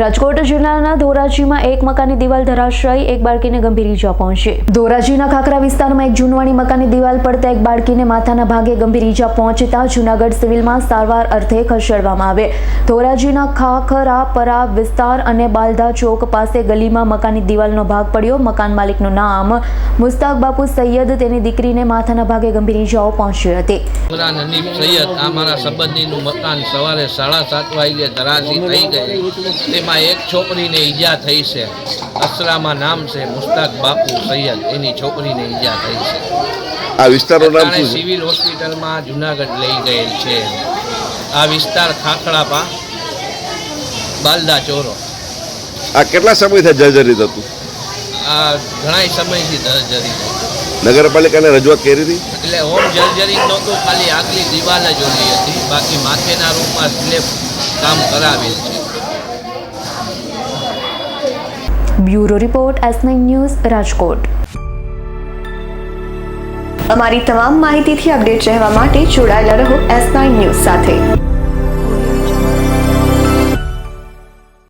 રાજકોટ જિલ્લાના ધોરાજીમાં એક મકાનની દિવાલ ધરાશાયી એક બાળકીને ગંભીર ઈજા પહોંચી. ધોરાજીના ખાખરા વિસ્તારમાં એક જૂનવાણી મકાનની દિવાલ પડતા એક બાળકીને માથાના ભાગે ગંભીર ઈજા પહોંચતા જૂનાગઢ સિવિલમાં સારવાર અર્થે ખસેડવામાં આવે. ધોરાજીના ખાખરાપરા વિસ્તાર અને બાલધા ચોક પાસે ગલીમાં મકાનની દિવાલનો ભાગ પડ્યો. મકાન માલિકનું નામ મુસ્તાક બાપુ સૈયદ. તેની દીકરીને માથાના ભાગે ગંભીર ઈજાઓ પહોંચી હતી. સૈયદ મકાન સવારે સાડા સાત વાગે ધરાશી થઈ ગઈ. તેમાં એક છોકરીને ઈજા થઈ છે. અસરામાં નામ છે મુસ્તાક બાપુ સૈયદ. એની છોકરીને ઈજા થઈ છે. આ વિસ્તારનું નામ શું છે? સિવિલ હોસ્પિટલમાં જુનાગઢ લઈ ગયેલ છે. આ વિસ્તાર ખાખડાપા બાલદા ચોરો. આ કેટલા સમયથી જર્જરિત હતું? આ ઘણા સમયથી જર્જરિત હતું. નગરપાલિકાને રજૂઆત કરી હતી? એટલે હોમ જર્જરી નહોતું ખાલી આગલી દિવાલ જ ઓલી હતી. બાકી માથેના રૂમમાં સ્લેબ કામ કરાવેલ છે. Bureau report S news Rajkot. અમારી તમામ માહિતીથી અપડેટ રહેવા માટે જોડાયેલા રહો એસ ન્યૂઝ સાથે.